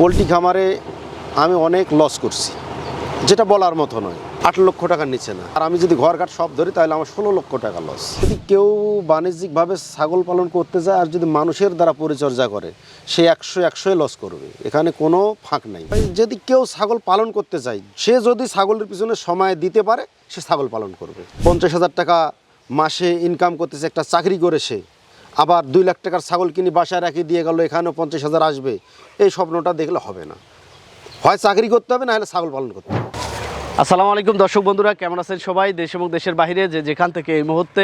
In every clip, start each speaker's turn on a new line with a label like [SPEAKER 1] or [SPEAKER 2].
[SPEAKER 1] Poultry খামারে আমি অনেক লস করছি। যেটা বলার মতো নয়। আট লক্ষ টাকার নিচে না। আর আমি যদি ঘর ঘাট সব ধরি, তাহলে আমার ষোলো লক্ষ টাকা লস যদি কেউ বাণিজ্যিকভাবে ছাগল পালন করতে যায় আর যদি মানুষের দ্বারা পরিচর্যা করে, সে একশো একশোই লস করবে। এখানে কোনো ফাঁক নাই। যদি কেউ ছাগল পালন করতে চায় সে যদি ছাগলের পিছনে সময় দিতে পারে, সে ছাগল পালন করবে। পঞ্চাশ হাজার টাকা মাসে ইনকাম করতেছে, একটা চাকরি করে সে। আবার দুই লাখ টাকার ছাগল কিনে বাসায় রাখি দিয়ে গেল, এখানেও পঞ্চাশ হাজার আসবে। এই স্বপ্নটা দেখলে হবে না। হয় চাকরি করতে হবে, না হলে ছাগল পালন করতে হবে।
[SPEAKER 2] আসসালামু আলাইকুম দর্শক বন্ধুরা, কেমন আছেন সবাই? দেশ এবং দেশের বাইরে যে যেখান থেকে এই মুহূর্তে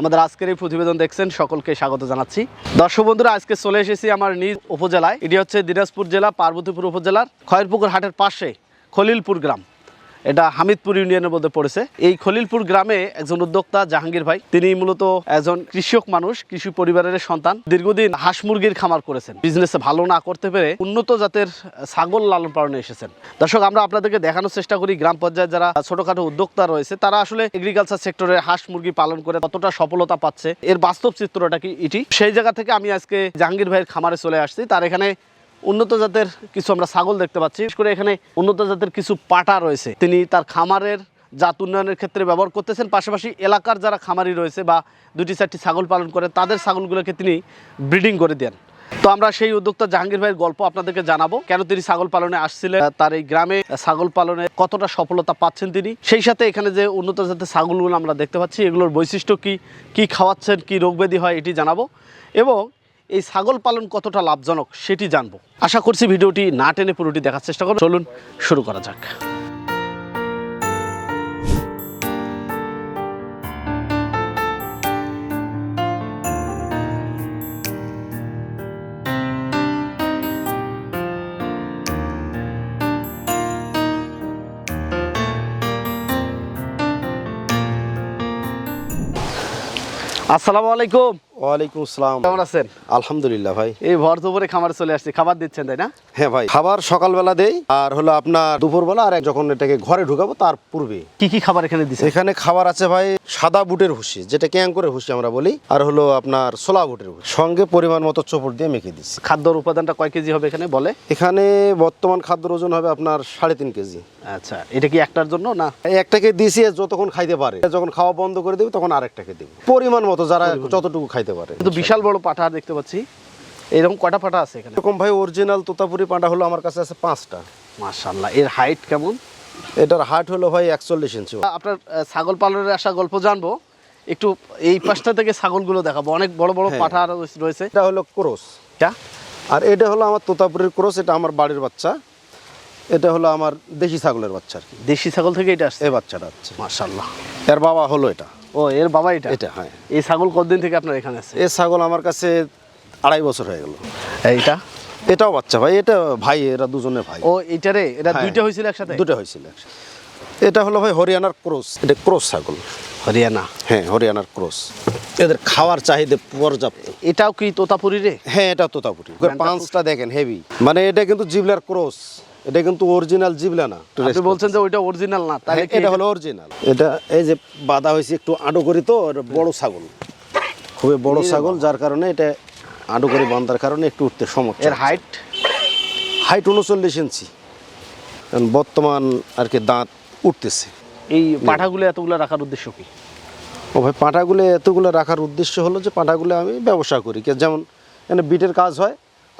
[SPEAKER 2] আমাদের আজকের এই প্রতিবেদন দেখছেন, সকলকে স্বাগত জানাচ্ছি। দর্শক বন্ধুরা, আজকে চলে এসেছি আমার নিজ উপজেলায়। এটি হচ্ছে দিনাজপুর জেলা, পার্বতীপুর উপজেলার খয়েরপুকুর হাটের পাশে খলিলপুর গ্রাম। এটা হামিদপুর ইউনিয়নের মধ্যে পড়েছে। এই খলিলপুর গ্রামে একজন উদ্যোক্তা জাহাঙ্গীর ভাই, তিনি মূলত একজন কৃষক মানুষ, কৃষি পরিবারের সন্তান। দীর্ঘদিন হাঁস মুরগির খামার করেছেন। বিজনেসে ভালো না করতে পেরে উন্নত জাতের ছাগল লালন পালনে এসেছেন। দর্শক, আমরা আপনাদেরকে দেখানোর চেষ্টা করি, গ্রাম পর্যায়ে যারা ছোটখাটো উদ্যোক্তা রয়েছে, তারা আসলে এগ্রিকালচার সেক্টরে হাঁস মুরগি পালন করে কতটা সফলতা পাচ্ছে? এর বাস্তব চিত্রটা কি এটি? সেই জায়গা থেকে আমি আজকে জাহাঙ্গীর ভাইয়ের খামারে চলে আসছি। তার এখানে উন্নত জাতের কিছু আমরা ছাগল দেখতে পাচ্ছি। বিশেষ করে এখানে উন্নত জাতের কিছু পাটা রয়েছে। তিনি তার খামারের জাত উন্নয়নের ক্ষেত্রে ব্যবহার করতেছেন। পাশাপাশি এলাকার যারা খামারি রয়েছে বা দুটি চারটি ছাগল পালন করে, তাদের ছাগলগুলোকে তিনি ব্রিডিং করে দেন। তো আমরা সেই উদ্যোক্তা জাহাঙ্গীর ভাইয়ের গল্প আপনাদেরকে জানাব। কেন তিনি ছাগল পালনে আসছিলেন? তার এই গ্রামে ছাগল পালনে কতটা সফলতা পাচ্ছেন তিনি? সেই সাথে এখানে যে উন্নত জাতের ছাগলগুলো আমরা দেখতে পাচ্ছি, এগুলোর বৈশিষ্ট্য কি? কি খাওয়াচ্ছেন? কি রোগব্যাধি হয়? এটি জানাব। এবং এই ছাগল পালন কতটা লাভজনক সেটি জানব। আশা করছি ভিডিওটি না টেনে পুরোটি দেখার চেষ্টা করুন চলুন শুরু করা যাক। আসসালামু আলাইকুম।
[SPEAKER 1] ওয়ালাইকুম আসসালাম।
[SPEAKER 2] কেমন আছেন?
[SPEAKER 1] আলহামদুলিল্লাহ ভাই।
[SPEAKER 2] এই ভর দুপুরে খামারে চলে আসছি। খাবার দিচ্ছেন তাই না?
[SPEAKER 1] হ্যাঁ ভাই খাবার সকালবেলা দেই আর হলো আপনার দুপুরবেলা আর যখন এটাকে ঘরে ঢুকাবো তার পূর্বে।
[SPEAKER 2] কি কি খাবার এখানে দিচ্ছে
[SPEAKER 1] এখানে খাবার আছে ভাই সাদা বুটের ভুসি যেটা ক্যাঙ্করের ভুসি আমরা বলি আর হলো আপনার ছোলা বুটের ভুসি। সঙ্গে পরিমাণ মতো চোপড় দিয়ে মেখে দিচ্ছি।
[SPEAKER 2] খাদ্যর উপাদানটা কয় কেজি হবে এখানে বলে?
[SPEAKER 1] এখানে বর্তমান খাদ্যর ওজন হবে আপনার সাড়ে তিন কেজি।
[SPEAKER 2] আচ্ছা এটা কি একটার জন্য না?
[SPEAKER 1] এই একটাকে দিয়েছি যতক্ষণ খাইতে পারে। যখন খাওয়া বন্ধ করে দেবে তখন আরেকটাকে দেবে। পরিমাণ মতো যারা যতটুকু খাইতে পারে।
[SPEAKER 2] কিন্তু বিশাল বড় পাঠা দেখতে পাচ্ছি। এরকম কয়টা পাঠা আছে এখানে?
[SPEAKER 1] এরকম ভাই অরিজিনাল তোতাপুরি পাঁটা হলো আমার কাছে আছে পাঁচটা।
[SPEAKER 2] মাশাল্লাহ এর হাইট কেমন?
[SPEAKER 1] এটার হাট হলো ভাই একচল্লিশ ইঞ্চি
[SPEAKER 2] আপনার ছাগল পালনের আসা গল্প জানব। একটু এই পাশটা থেকে ছাগলগুলো দেখাবো। অনেক বড় বড়
[SPEAKER 1] হ্যাঁ।
[SPEAKER 2] পাঠা রয়েছে-
[SPEAKER 1] এটা হলো ক্রোস
[SPEAKER 2] এটা?
[SPEAKER 1] আর এটা হলো আমার তোতাপুরির ক্রোস এটা আমার বাড়ির বাচ্চা। এটা হলো আমার দেশি ছাগলের বাচ্চা আর কি।
[SPEAKER 2] দেশি ছাগল থেকে এটা আসছে?
[SPEAKER 1] এই বাচ্চাটা হচ্ছে।
[SPEAKER 2] মাশাল্লাহ
[SPEAKER 1] এর বাবা হলো এটা।
[SPEAKER 2] ও এর বাবা এটা?
[SPEAKER 1] এটা হ্যাঁ।
[SPEAKER 2] এই ছাগল কতদিন থেকে আপনার এখানে আছে?
[SPEAKER 1] এই ছাগল আমার কাছে আড়াই বছর হয়ে গেল।
[SPEAKER 2] এইটা
[SPEAKER 1] এটাও বাচ্চা ভাই এটা ভাই এরা দুজনে ভাই।
[SPEAKER 2] ও এটা রে? এটা
[SPEAKER 1] হ্যাঁ।
[SPEAKER 2] দুইটা হয়েছিল একসাথে?
[SPEAKER 1] দুটো হয়েছিল একসাথে। এটা হলো ভাই হরিয়ানার ক্রোস এটা ক্রোস ছাগল।
[SPEAKER 2] হরিয়ানা?
[SPEAKER 1] হ্যাঁ হরিয়ানার ক্রোস। এদের খাওয়ার চাহিদা পর্যাপ্ত।
[SPEAKER 2] এটাও কি তোতাপুরি রে?
[SPEAKER 1] হ্যাঁ এটা তোতাপুরি। পাঁচটা দেখেন হেভি। মানে এটা কিন্তু জিবলার ক্রোস। এটা কিন্তু অরিজিনাল জিবলা না
[SPEAKER 2] আপনি বলছেন যে ওইটা অরিজিনাল না তাহলে
[SPEAKER 1] হ্যাঁ,
[SPEAKER 2] কি
[SPEAKER 1] এটা হলো অরিজিনাল এটা এই যে বাঁধা হয়েছে একটু আঁডো করি তো বড় ছাগল। খুবই বড় ছাগল যার কারণে এটা আঁডো করে বাঁধার কারণে একটু উঠতে সমস্যা।
[SPEAKER 2] এর হাইট
[SPEAKER 1] হাইট উনচল্লিশ ইঞ্চি। বর্তমান আর কি দাঁত উঠতেছে।
[SPEAKER 2] এই পাঠাগুলো এতগুলো রাখার উদ্দেশ্য কি?
[SPEAKER 1] ও ভাই পাঁঠাগুলো এতগুলো রাখার উদ্দেশ্য হলো যে পাঁঠাগুলো আমি ব্যবসা করি। যেমন এখানে বিটের কাজ হয়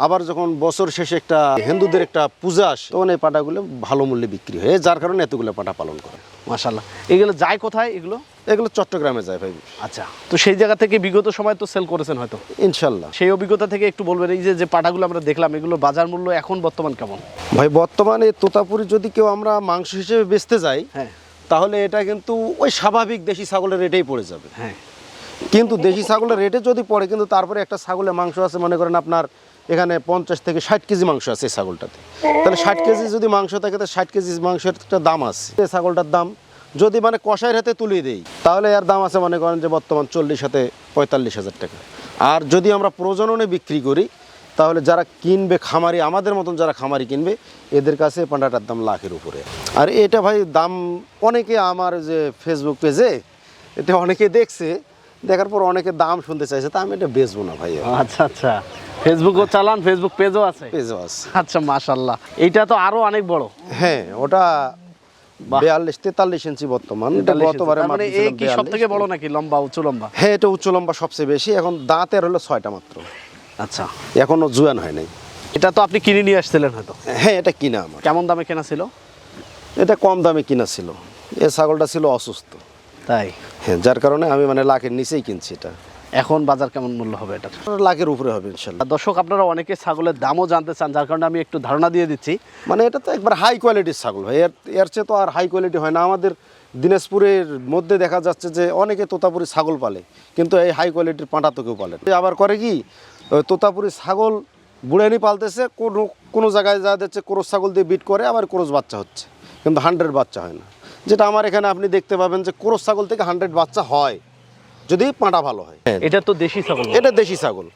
[SPEAKER 1] আবার যখন বছর শেষে একটা হিন্দুদের একটা পূজা আসে তখন এই পাটাগুলো ভালো মূল্যে বিক্রি হয়। যার কারণে এতগুলো পাটা পালন করে।
[SPEAKER 2] মাশাল্লাহ এগুলো যায় কোথায় এগুলো?
[SPEAKER 1] এগুলো চট্টগ্রামে যায় ভাই।
[SPEAKER 2] আচ্ছা তো সেই জায়গা থেকে বিগত সময় তো সেল করেছেন হয়তো?
[SPEAKER 1] ইনশাল্লাহ
[SPEAKER 2] সেই অভিজ্ঞতা থেকে একটু বলবেন এই যে যে পাঠাগুলো আমরা দেখলাম এগুলো বাজার মূল্য এখন বর্তমান কেমন?
[SPEAKER 1] ভাই বর্তমানে তোতাপুরি যদি কেউ আমরা মাংস হিসেবে বেচতে যাই
[SPEAKER 2] হ্যাঁ।
[SPEAKER 1] তাহলে এটা কিন্তু ওই স্বাভাবিক দেশি ছাগলের রেটেই পড়ে যাবে।
[SPEAKER 2] হ্যাঁ।
[SPEAKER 1] কিন্তু দেশি ছাগলের রেটে যদি পড়ে কিন্তু তারপরে একটা ছাগলের মাংস আছে মনে করেন আপনার এখানে পঞ্চাশ থেকে ষাট কেজি মাংস আছে এই ছাগলটাতে। তাহলে ষাট কেজি যদি মাংস থাকে, তাহলে ষাট কেজি মাংসের একটা দাম আছে। এই ছাগলটার দাম যদি মানে কষাইয়ের হাতে তুলে দেই, তাহলে এর দাম আছে মনে করেন যে বর্তমান চল্লিশ হাতে পঁয়তাল্লিশ হাজার টাকা। আর যদি আমরা প্রজননে বিক্রি করি, তাহলে যারা কিনবে খামারি, আমাদের মতন যারা খামারি কিনবে, এদের কাছে পান্ডাটার দাম লাখের উপরে। আর এটা ভাই দাম অনেকে আমার যে ফেসবুক পেজে এটা অনেকে দেখছে, দেখার পর অনেকে দাম শুনতে চাইছে, তা আমি এটা বেচবো না ভাই
[SPEAKER 2] আচ্ছা আচ্ছা। ফেসবুকও চালান ফেসবুক পেজও আছে।
[SPEAKER 1] পেজও আছে।
[SPEAKER 2] আচ্ছা মাশাল্লাহ এইটা তো আরও অনেক বড়।
[SPEAKER 1] হ্যাঁ ওটা। বিয়াল্লিশ তেতাল্লিশ ইঞ্চি বর্তমান। এটা গতবারে
[SPEAKER 2] মানে এই কি সব থেকে বড় নাকি লম্বা উঁচু লম্বা?
[SPEAKER 1] হ্যাঁ এটা উচ্চ লম্বা সবচেয়ে বেশি। এখন দাঁতের হলো ছয়টা মাত্র।
[SPEAKER 2] আচ্ছা।
[SPEAKER 1] এখনও জুয়ান হয় নাই।
[SPEAKER 2] এটা তো আপনি কিনে নিয়ে আসছিলেন হয়তো।
[SPEAKER 1] হ্যাঁ এটা কিনা আমার।
[SPEAKER 2] কেমন দামে কেনা ছিল?
[SPEAKER 1] এটা কম দামে কিনা ছিল। এ ছাগলটা ছিল অসুস্থ।
[SPEAKER 2] তাই?
[SPEAKER 1] হ্যাঁ যার কারণে আমি মানে লাখের নিচেই কিনছি এটা।
[SPEAKER 2] এখন বাজার কেমন মূল্য হবে এটা
[SPEAKER 1] লাখের উপরে হবে ইনশাল্লাহ।
[SPEAKER 2] দর্শক আপনারা অনেকে ছাগলের দামও জানতে চান যার কারণে আমি একটু ধারণা দিয়ে দিচ্ছি।
[SPEAKER 1] মানে এটা তো একবার হাই কোয়ালিটির ছাগল ভাই এর এর চেয়ে তো আর হাই কোয়ালিটি হয় না। আমাদের দিনাজপুরের মধ্যে দেখা যাচ্ছে যে অনেকে তোতাপুরি ছাগল পালে কিন্তু এই হাই কোয়ালিটির পাঁটা তো কেউ পালে আবার করে কি তোতাপুরি ছাগল বুড়ানি পালতেছে কোনো কোনো জায়গায় যা দিচ্ছে ক্রোস ছাগল দিয়ে বিট করে আবার ক্রোস বাচ্চা হচ্ছে। কিন্তু হান্ড্রেড বাচ্চা হয় না। যেটা আমার এখানে আপনি দেখতে পাবেন যে ক্রোস ছাগল থেকে হান্ড্রেড বাচ্চা হয়। যদি পাঁটা ভালো হয়।
[SPEAKER 2] এটা তো দেশি ছাগল।
[SPEAKER 1] এটা দেশি ছাগল।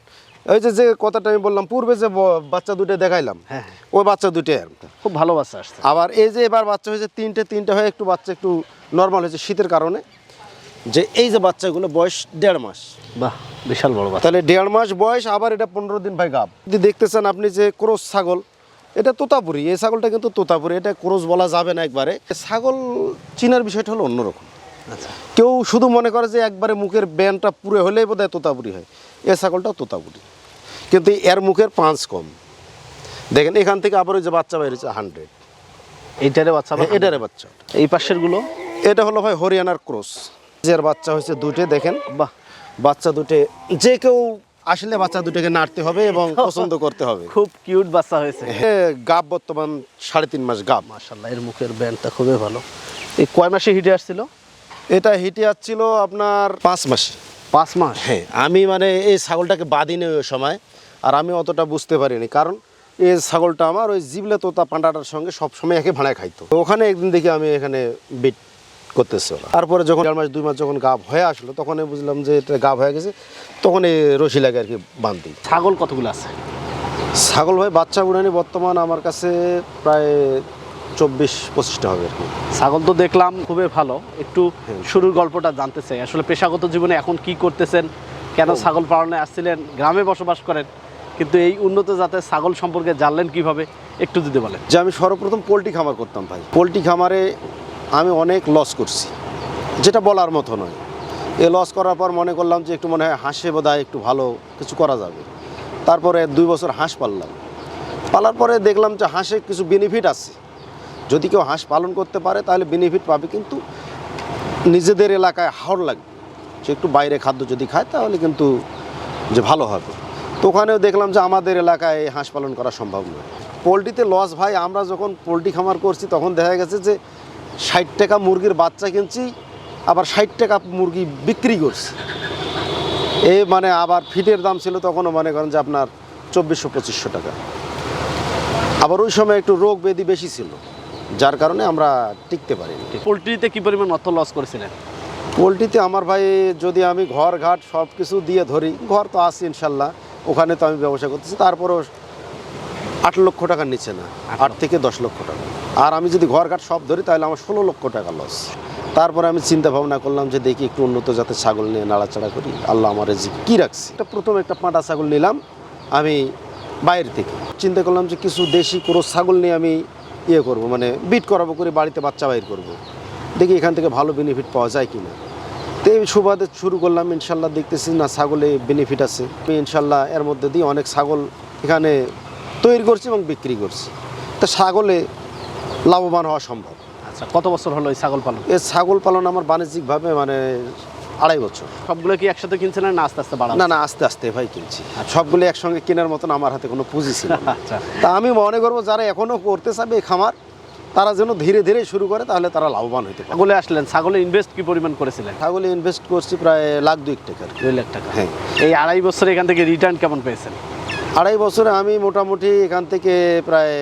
[SPEAKER 1] ওই যে যে কথাটা আমি বললাম পূর্বে যে বাচ্চা দুটো দেখাইলাম
[SPEAKER 2] হ্যাঁ।
[SPEAKER 1] ওই বাচ্চা আর
[SPEAKER 2] খুব ভালো বাচ্চা আসছে।
[SPEAKER 1] আবার এই যে এবার বাচ্চা হয়েছে তিনটে তিনটে হয়ে একটু বাচ্চা একটু নর্মাল হয়েছে শীতের কারণে যে এই যে বাচ্চাগুলো বয়স দেড় মাস।
[SPEAKER 2] বাহ বিশাল বড় বাচ্চা।
[SPEAKER 1] তাহলে দেড় মাস বয়স আবার এটা পনেরো দিন ভাই গাব। যদি দেখতেছেন আপনি যে ক্রোস ছাগল এটা তোতাপুরি এই ছাগলটা কিন্তু তোতাপুরি এটা ক্রোস বলা যাবে না একবারে। ছাগল চিনার বিষয়টা হলো অন্যরকম। কেউ শুধু মনে করে যে একবারে মুখের ব্যানটা পুরো হলেই বোধহয় তোতাপুরি হয়। এ ছাগলটাও তোতাপুরি। কিন্তু এর মুখের পাঁচ কম। দেখেন এখান থেকে আবার ওই যে বাচ্চা বেরিয়েছে হান্ড্রেড
[SPEAKER 2] এইটারে বাচ্চা আবার-
[SPEAKER 1] এটারে বাচ্চা।
[SPEAKER 2] এই পাশেরগুলো
[SPEAKER 1] এটা হলো ভাই হরিয়ানার ক্রস। যে বাচ্চা হয়েছে দুটে দেখেন।
[SPEAKER 2] বাহ।
[SPEAKER 1] বাচ্চা দুটে যে কেউ আসলে বাচ্চা দুটোকে নাড়তে হবে এবং পছন্দ করতে হবে।
[SPEAKER 2] খুব কিউট বাচ্চা হয়েছে।
[SPEAKER 1] গাব বর্তমান সাড়ে তিন মাস গাব।
[SPEAKER 2] মাশাল্লাহ এর মুখের ব্যান্ডটা খুবই ভালো। এই কয় মাসে হিটে আসছিল?
[SPEAKER 1] এটা হিটে আসছিল আপনার পাঁচ মাসে।
[SPEAKER 2] পাঁচ মাস?
[SPEAKER 1] হ্যাঁ আমি মানে এই ছাগলটাকে বাঁধিনি ওই সময় আর আমি অতটা বুঝতে পারিনি। কারণ এই ছাগলটা আমার ওই জিবলে তোতা পান্ডাটার সঙ্গে সবসময় একে ভাড়ায় খাইতো। তো ওখানে একদিন দেখি আমি এখানে বিট করতেছি ওরা। তারপরে যখন দেড় মাস দুই মাস যখন গাব হয়ে আসলো তখন বুঝলাম যে এটা গাব হয়ে গেছে তখন এই রশি লাগে আর কি বান্ধি
[SPEAKER 2] ছাগল কতগুলো আছে?
[SPEAKER 1] ছাগল ভাই বাচ্চা উড়ানি বর্তমান আমার কাছে প্রায় চব্বিশ পঁচিশটা হবে আর কি।
[SPEAKER 2] ছাগল তো দেখলাম খুবই ভালো। একটু শুরুর গল্পটা জানতে চাই। আসলে পেশাগত জীবনে এখন কি করতেছেন? কেন ছাগল পালনে আসছিলেন? গ্রামে বসবাস করেন। কিন্তু এই উন্নত জাতের ছাগল সম্পর্কে জানলেন কীভাবে? একটু যদি বলেন।
[SPEAKER 1] যে আমি সর্বপ্রথম পোলট্রি খামার করতাম ভাই। পোলট্রি খামারে আমি অনেক লস করছি। যেটা বলার মতো নয়। এ লস করার পর মনে করলাম যে একটু মনে হয় হাঁসে বোধহয় একটু ভালো কিছু করা যাবে। তারপরে দুই বছর হাঁস পাললাম। পালার পরে দেখলাম যে হাঁসে কিছু বেনিফিট আছে। যদি কেউ হাঁস পালন করতে পারে, তাহলে বেনিফিট পাবে। কিন্তু নিজেদের এলাকায় হাওড় লাগবে সে একটু বাইরে খাদ্য যদি খায়, তাহলে কিন্তু যে ভালো হবে। তো ওখানেও দেখলাম যে আমাদের এলাকায় হাঁস পালন করা সম্ভব নয়। পোলট্রিতে লস ভাই, আমরা যখন পোলট্রি খামার করছি, তখন দেখা গেছে যে ষাট টাকা মুরগির বাচ্চা কিনছি, আবার ষাট টাকা মুরগি বিক্রি করছি। এ মানে আবার ফিটের দাম ছিল তখনও মনে করেন যে আপনার চব্বিশশো, পঁচিশশো টাকা। আবার ওই সময় একটু রোগ ব্যাধি বেশি ছিল। যার কারণে আমরা টিকতে পারিনি।
[SPEAKER 2] পোলট্রিতে কি পরিমাণ অর্থ লস করেছিলেন?
[SPEAKER 1] পোলট্রিতে আমার ভাই যদি আমি ঘর ঘাট সব কিছু দিয়ে ধরি ঘর তো আছে ইনশাল্লাহ ওখানে তো আমি ব্যবসা করতেছি তারপরেও আট লক্ষ টাকার নিচে না আট থেকে দশ লক্ষ টাকা। আর আমি যদি ঘর ঘাট সব ধরি তাহলে আমার ষোলো লক্ষ টাকা লস তারপরে আমি চিন্তা ভাবনা করলাম যে দেখি একটু উন্নত জাতের ছাগল নিয়ে নাড়াচাড়া করি। আল্লাহ আমার যে কী রাখছি? এটা প্রথম একটা পাঁটা ছাগল নিলাম আমি বাইরে থেকে। চিন্তা করলাম যে কিছু দেশি কোনো ছাগল নিয়ে আমি ইয়ে করব মানে বিট করাবো করে বাড়িতে বাচ্চা বাইর করব। দেখি এখান থেকে ভালো বেনিফিট পাওয়া যায় কি না তো এই সুবাদে শুরু করলাম ইনশাল্লাহ দেখতেছি না ছাগলে বেনিফিট আছে। আমি ইনশাল্লাহ এর মধ্যে দিয়ে অনেক ছাগল এখানে তৈরি করছি এবং বিক্রি করছি। তা ছাগলে লাভবান হওয়া সম্ভব।
[SPEAKER 2] আচ্ছা কত বছর হলো এই ছাগল পালন?
[SPEAKER 1] এ ছাগল পালন আমার বাণিজ্যিকভাবে মানে আড়াই বছর।
[SPEAKER 2] সবগুলো কি একসাথে কিনছিলেন না আস্তে আস্তে বাড়ানো?
[SPEAKER 1] না না আস্তে আস্তে ভাই কিনছি। সবগুলো একসঙ্গে কেনার মতন আমার হাতে কোনো পুঁজি ছিল না।
[SPEAKER 2] আচ্ছা।
[SPEAKER 1] তা আমি মনে করব যারা এখনও করতে চাবে এই খামার তারা যেন ধীরে ধীরে শুরু করে তাহলে তারা লাভবান হতে পারে।
[SPEAKER 2] ছাগলে আসলেন ছাগলে ইনভেস্ট কি পরিমাণ করেছিলেন?
[SPEAKER 1] ছাগলে ইনভেস্ট করছি প্রায় লাখ দুই টাকার
[SPEAKER 2] দুই লাখ টাকা।
[SPEAKER 1] হ্যাঁ।
[SPEAKER 2] এই আড়াই বছর এখান থেকে রিটার্ন কেমন পেয়েছেন?
[SPEAKER 1] আড়াই বছরে আমি মোটামুটি এখান থেকে প্রায়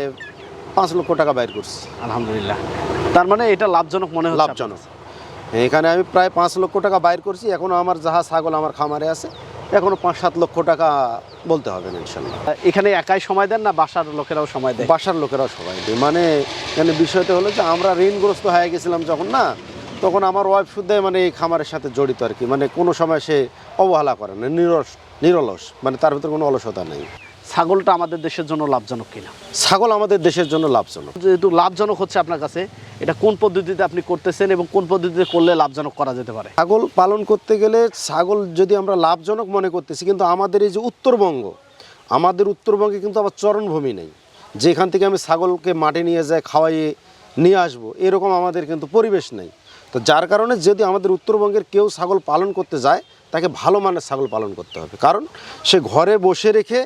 [SPEAKER 1] পাঁচ লক্ষ টাকা বাইর করছি।
[SPEAKER 2] আলহামদুলিল্লাহ। তার মানে এটা লাভজনক মনে হচ্ছে
[SPEAKER 1] লাভজনক। এখানে আমি প্রায় পাঁচ লক্ষ টাকা বাইর করছি। এখনও আমার যাহা ছাগল আমার খামারে আছে এখনও পাঁচ সাত লক্ষ টাকা বলতে হবে না ইনশাল্লাহ
[SPEAKER 2] এখানে একাই সময় দেন না বাসার লোকেরাও সময় দেয়?
[SPEAKER 1] বাসার লোকেরাও সময় দেয়। মানে এখানে বিষয়টা হলো যে আমরা ঋণগ্রস্ত হয়ে গেছিলাম যখন না তখন আমার ওয়াইফ শুদ্ধ মানে এই খামারের সাথে জড়িত আর কি। মানে কোনো সময় সে অবহেলা করে না নিরস নিরলস। মানে তার ভিতরে কোনো অলসতা নেই।
[SPEAKER 2] ছাগলটা আমাদের দেশের জন্য লাভজনক কিনা?
[SPEAKER 1] ছাগল আমাদের দেশের জন্য লাভজনক।
[SPEAKER 2] যেহেতু লাভজনক হচ্ছে আপনার কাছে এটা কোন পদ্ধতিতে আপনি করতেছেন এবং কোন পদ্ধতিতে করলে লাভজনক করা যেতে পারে?
[SPEAKER 1] ছাগল পালন করতে গেলে ছাগল যদি আমরা লাভজনক মনে করতেছি কিন্তু আমাদের এই যে উত্তরবঙ্গ আমাদের উত্তরবঙ্গে কিন্তু আবার চরণভূমি নেই। যেখান থেকে আমি ছাগলকে মাঠে নিয়ে যাই খাওয়াইয়ে নিয়ে আসব এরকম আমাদের কিন্তু পরিবেশ নেই। তো যার কারণে যদি আমাদের উত্তরবঙ্গের কেউ ছাগল পালন করতে যায় তাকে ভালো মানের ছাগল পালন করতে হবে। কারণ সে ঘরে বসে রেখে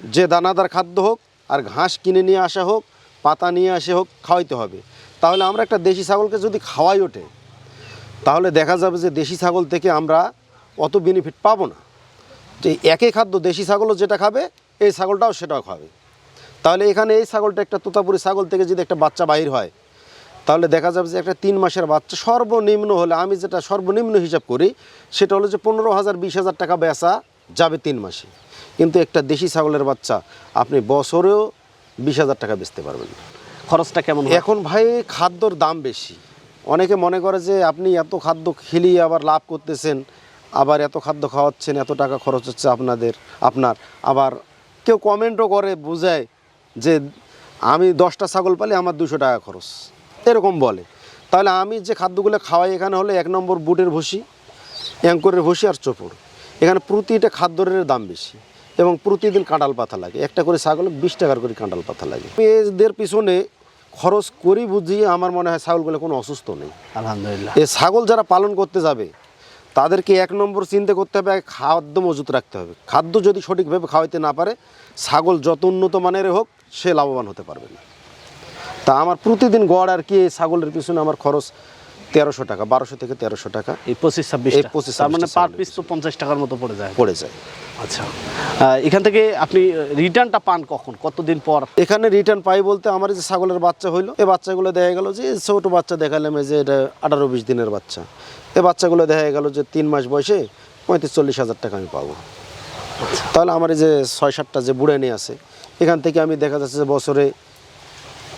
[SPEAKER 1] যে দানাদার খাদ্য হোক আর ঘাস কিনে নিয়ে আসা হোক, পাতা নিয়ে আসে হোক, খাওয়াইতে হবে। তাহলে আমরা একটা দেশি ছাগলকে যদি খাওয়াই ওঠে, তাহলে দেখা যাবে যে দেশি ছাগল থেকে আমরা অত বেনিফিট পাবো না। যে একই খাদ্য দেশি ছাগলও যেটা খাবে, এই ছাগলটাও সেটাও খাবে। তাহলে এখানে এই ছাগলটা একটা তোতাপুরি ছাগল থেকে যদি একটা বাচ্চা বাহির হয়, তাহলে দেখা যাবে যে একটা তিন মাসের বাচ্চা সর্বনিম্ন হলে, আমি যেটা সর্বনিম্ন হিসাব করি, সেটা হলো যে পনেরো হাজার, বিশ হাজার টাকা বেচা যাবে তিন মাসে। কিন্তু একটা দেশি ছাগলের বাচ্চা আপনি বছরেও বিশ হাজার টাকা বেচতে পারবেন।
[SPEAKER 2] খরচটা কেমন
[SPEAKER 1] এখন ভাই খাদ্যর দাম বেশি। অনেকে মনে করে যে আপনি এত খাদ্য খেলিয়ে আবার লাভ করতেছেন আবার এত খাদ্য খাওয়াচ্ছেন এত টাকা খরচ হচ্ছে আপনাদের আপনার। আবার কেউ কমেন্টও করে বোঝায় যে আমি দশটা ছাগল পালি আমার দুশো টাকা খরচ। এরকম বলে। তাহলে আমি যে খাদ্যগুলো খাওয়াই এখানে হলো এক নম্বর বুটের ভুসি অ্যাঙ্করের ভুসি আর চোপড়। এখানে প্রতিটা খাদ্যের দাম বেশি এবং প্রতিদিন কাঁটাল পাতা লাগে। একটা করে ছাগল বিশ টাকার করে কাঁঠাল পাতা লাগে। এদের পিছনে খরচ করি বুঝিয়ে আমার মনে হয় ছাগলগুলো কোনো অসুস্থ নেই।
[SPEAKER 2] আলহামদুলিল্লাহ।
[SPEAKER 1] এ ছাগল যারা পালন করতে যাবে তাদেরকে এক নম্বর চিন্তা করতে হবে খাদ্য মজুত রাখতে হবে। খাদ্য যদি সঠিকভাবে খাওয়াইতে না পারে ছাগল যত উন্নত মানের হোক সে লাভবান হতে পারবে না। তা আমার প্রতিদিন গড় আর কি এই ছাগলের পিছনে আমার খরচ তেরোশো টাকা বারোশো থেকে তেরোশো টাকা।
[SPEAKER 2] এই পঁচিশ ছাব্বিশ
[SPEAKER 1] এই 25,
[SPEAKER 2] মানে
[SPEAKER 1] 26
[SPEAKER 2] পার পিস তো পঞ্চাশ টাকার মতো পড়ে যায়।
[SPEAKER 1] পড়ে যায়।
[SPEAKER 2] আচ্ছা। এখান থেকে আপনি রিটার্নটা পান কখন? কতদিন পর?
[SPEAKER 1] এখানে রিটার্ন পাই বলতে আমার যে ছাগলের বাচ্চা হইল এই বাচ্চাগুলো দেখা গেল যে ছোট বাচ্চা দেখালাম যে এটা আঠারো বিশ দিনের বাচ্চা। এই বাচ্চাগুলো দেখা গেল যে তিন মাস বয়সে পঁয়ত্রিশ চল্লিশ হাজার টাকা আমি পাবো। তাহলে আমার এই যে ছয় সাতটা যে বুড়ে নিয়ে আছে এখান থেকে আমি দেখা যাচ্ছে যে বছরে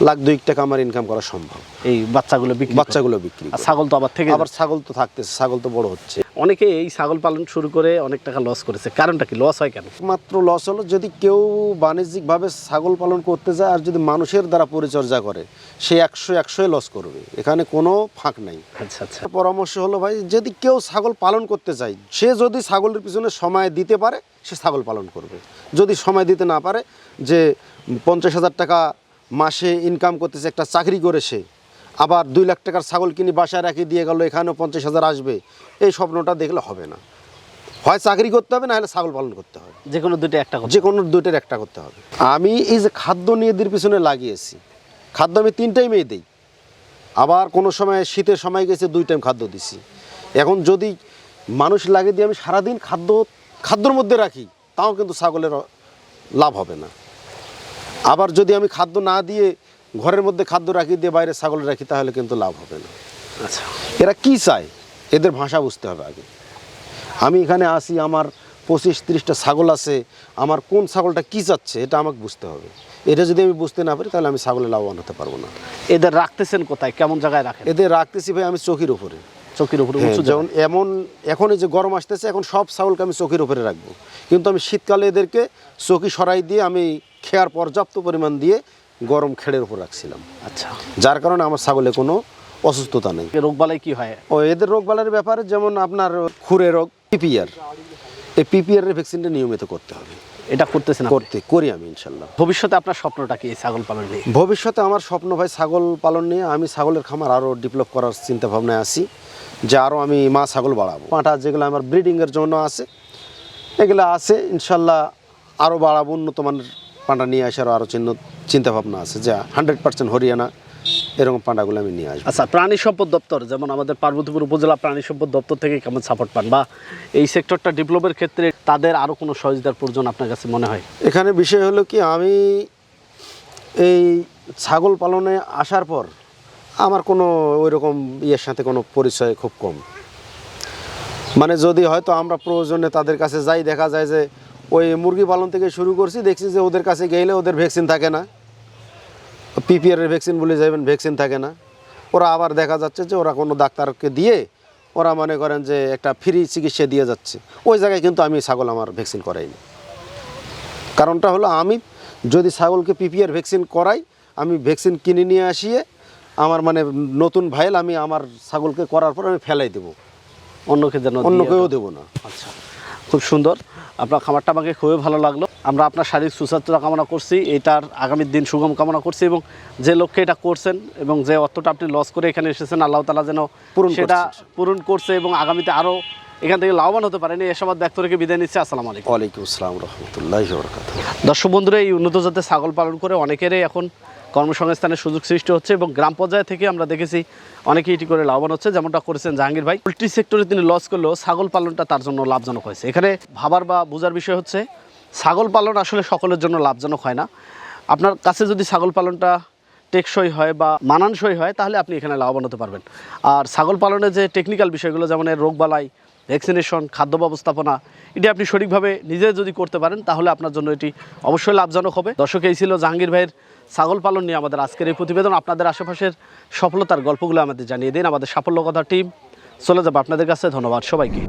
[SPEAKER 1] লাখ দুই টাকা আমার ইনকাম করা সম্ভব।
[SPEAKER 2] এই বাচ্চাগুলো বিক্রি
[SPEAKER 1] বাচ্চাগুলো বিক্রি
[SPEAKER 2] আর ছাগল তো আবার থেকে
[SPEAKER 1] আবার ছাগল তো থাকতেছে ছাগল তো বড় হচ্ছে।
[SPEAKER 2] অনেকে এই ছাগল পালন শুরু করে অনেক টাকা লস করেছে। কারণটা কি? লস হয় কেন?
[SPEAKER 1] একমাত্র লস হলো যদি কেউ বাণিজ্যিকভাবে ছাগল পালন করতে যায় আর যদি মানুষের দ্বারা পরিচর্যা করে সে একশো একশোই লস করবে। এখানে কোনো ফাঁক নাই।
[SPEAKER 2] আচ্ছা আচ্ছা।
[SPEAKER 1] পরামর্শ হলো ভাই যদি কেউ ছাগল পালন করতে চায় সে যদি ছাগলের পিছনে সময় দিতে পারে সে ছাগল পালন করবে। যদি সময় দিতে না পারে যে পঞ্চাশ হাজার টাকা মাসে ইনকাম করতেছে একটা চাকরি করে সে। আবার দুই লাখ টাকার ছাগল কিনে বাসায় রাখি দিয়ে গেল এখানেও পঞ্চাশ হাজার আসবে। এই স্বপ্নটা দেখলে হবে না। হয় চাকরি করতে হবে না হলে ছাগল পালন করতে হবে।
[SPEAKER 2] যে কোনো দুটো একটা
[SPEAKER 1] যে কোনো দুইটার একটা করতে হবে। আমি এই যে খাদ্য নিয়েদের পিছনে লাগিয়েছি খাদ্য আমি তিন টাইমেই দিই। আবার কোনো সময় শীতের সময় গেছে দুই টাইম খাদ্য দিছি। এখন যদি মানুষ লাগিয়ে দিয়ে আমি সারাদিন খাদ্য খাদ্যর মধ্যে রাখি তাও কিন্তু ছাগলের লাভ হবে না। আবার যদি আমি খাদ্য না দিয়ে ঘরের মধ্যে খাদ্য রাখি দিয়ে বাইরে ছাগল রাখি তাহলে কিন্তু লাভ হবে না।
[SPEAKER 2] আচ্ছা।
[SPEAKER 1] এরা কি চায়? এদের ভাষা বুঝতে হবে আগে। আমি এখানে আসি আমার পঁচিশ তিরিশটা ছাগল আছে আমার কোন ছাগলটা কী চাচ্ছে এটা আমাকে বুঝতে হবে। এটা যদি আমি বুঝতে না পারি তাহলে আমি ছাগলে লাভবান হতে পারব না।
[SPEAKER 2] এদের রাখতেছেন কোথায়? কেমন জায়গায় রাখেন?
[SPEAKER 1] এদের রাখতেছি ভাই আমি চোখের উপরে।
[SPEAKER 2] চোখের উপরে
[SPEAKER 1] হ্যাঁ,
[SPEAKER 2] উঁচু
[SPEAKER 1] যেমন এমন এখন এই যে গরম আসতেছে এখন সব ছাগলকে আমি চোখের উপরে রাখব। কিন্তু আমি শীতকালে এদেরকে চোখি সরাই দিয়ে আমি খেয়ার পর্যাপ্ত পরিমাণ দিয়ে গরম খেড়ের উপর রাখছিলাম।
[SPEAKER 2] আচ্ছা।
[SPEAKER 1] যার কারণে আমার ছাগলে কোনো অসুস্থতা নেই।
[SPEAKER 2] রোগ বালাই কি হয়?
[SPEAKER 1] ও এদের রোগ বালার ব্যাপারে যেমন আপনার খুরে রোগ পিপিআর। এই পিপিআর এর ভ্যাকসিনটা নিয়মিত করতে হবে।
[SPEAKER 2] এটা করতেছেন
[SPEAKER 1] করতে করি আমি ইনশাল্লাহ।
[SPEAKER 2] ভবিষ্যতে আপনার স্বপ্নটা কি এই ছাগল পালন নিয়ে?
[SPEAKER 1] ভবিষ্যতে আমার স্বপ্ন ভাই ছাগল পালন নিয়ে আমি ছাগলের খামার আরও ডেভেলপ করার চিন্তা ভাবনায় আছি। যে আরও আমি মা ছাগল বাড়াবো। পাঁঠা যেগুলো আমার ব্রিডিংয়ের জন্য আছে এগুলো আছে ইনশাল্লাহ আরও বাড়াবো উন্নত মানের পাঁঠা নিয়ে আসার আরও চিহ্ন চিন্তাভাবনা আছে যা হান্ড্রেড পার্সেন্ট হরিয়ানা এরকম পাঁঠাগুলো আমি নিয়ে আসব।
[SPEAKER 2] আচ্ছা প্রাণী সম্পদ দপ্তর যেমন আমাদের পার্বতীপুর উপজেলা প্রাণী সম্পদ দপ্তর থেকে কেমন সাপোর্ট পান? বা এই সেক্টরটা ডেভেলপের ক্ষেত্রে তাদের আরও কোনো সহযোগিতার প্রয়োজন আপনার কাছে মনে হয়?
[SPEAKER 1] এখানে বিষয় হলো কি আমি এই ছাগল পালনে আসার পর আমার কোনো ওই রকম ইয়ের সাথে কোনো পরিচয় খুব কম। মানে যদি হয়তো আমরা প্রয়োজনে তাদের কাছে যাই, দেখা যায় যে ওই মুরগি পালন থেকে শুরু করছি, দেখছি যে ওদের কাছে গেলে ওদের ভ্যাকসিন থাকে না। পিপিআর ভ্যাকসিন বলে যাবেন ভ্যাকসিন থাকে না। ওরা আবার দেখা যাচ্ছে যে ওরা কোনো ডাক্তারকে দিয়ে ওরা মনে করেন যে একটা ফ্রি চিকিৎসা দিয়ে যাচ্ছে। ওই জায়গায় কিন্তু আমি ছাগল আমার ভ্যাকসিন করাইনি। কারণটা হলো আমি যদি ছাগলকে পিপিআর ভ্যাকসিন করাই, আমি ভ্যাকসিন কিনে নিয়ে আসিয়ে আমার মানে নতুন ভাইল আমি আমার ছাগলকে করার পর আমি ফেলাই দেবো।
[SPEAKER 2] অন্যকে যেন
[SPEAKER 1] অন্য কেউ দেবো না।
[SPEAKER 2] আচ্ছা খুব সুন্দর। আপনার খামারটা আমাকে খুবই ভালো লাগল। আমরা আপনার শারীরিক সুস্বাস্থ্য কামনা করছি এটার আগামী দিন সুগম কামনা করছি এবং যে লক্ষ্যে এটা করছেন এবং যে অর্থটা আপনি লস করে এখানে এসেছেন আল্লাহ তালা যেন
[SPEAKER 1] পূরণ
[SPEAKER 2] সেটা পূরণ করছে এবং আগামীতে আরও এখান থেকে লাভবান হতে পারেন। এই সমাজ ব্যক্ত রেখে বিদায় নিচ্ছে। আসসালামু আলাইকুম।
[SPEAKER 1] ওয়ালাইকুম আসসালাম রহমতুল্লাহ
[SPEAKER 2] দর্শক বন্ধুরা এই উন্নত জাতের ছাগল পালন করে অনেকেরই এখন কর্মসংস্থানের সুযোগ সৃষ্টি হচ্ছে এবং গ্রাম পর্যায়ে থেকে আমরা দেখেছি অনেকেই এটি করে লাভবান হচ্ছে, যেমনটা করেছেন জাহাঙ্গীর ভাই। পোলট্রি সেক্টরে তিনি লস করলেও ছাগল পালনটা তার জন্য লাভজনক হয়েছে। এখানে ভাবার বা বোঝার বিষয় হচ্ছে, ছাগল পালন আসলে সকলের জন্য লাভজনক হয় না। আপনার কাছে যদি ছাগল পালনটা টেকসই হয় বা মানানসই হয়, তাহলে আপনি এখানে লাভবান হতে পারবেন। আর ছাগল পালনের যে টেকনিক্যাল বিষয়গুলো, যেমন এর রোগবালাই ভ্যাকসিনেশন খাদ্য ব্যবস্থাপনা, এটি আপনি সঠিকভাবে নিজে যদি করতে পারেন, তাহলে আপনার জন্য এটি অবশ্যই লাভজনক হবে। দর্শক, এই ছিল জাহাঙ্গীর ভাইয়ের ছাগল পালন নিয়ে আমাদের আজকের এই প্রতিবেদন। আপনাদের আশেপাশের সফলতার গল্পগুলো আমাদের জানিয়ে দিন। আমাদের সাফল্য কথা টিম চলে যাবে। আপনাদের কাছে ধন্যবাদ সবাইকে।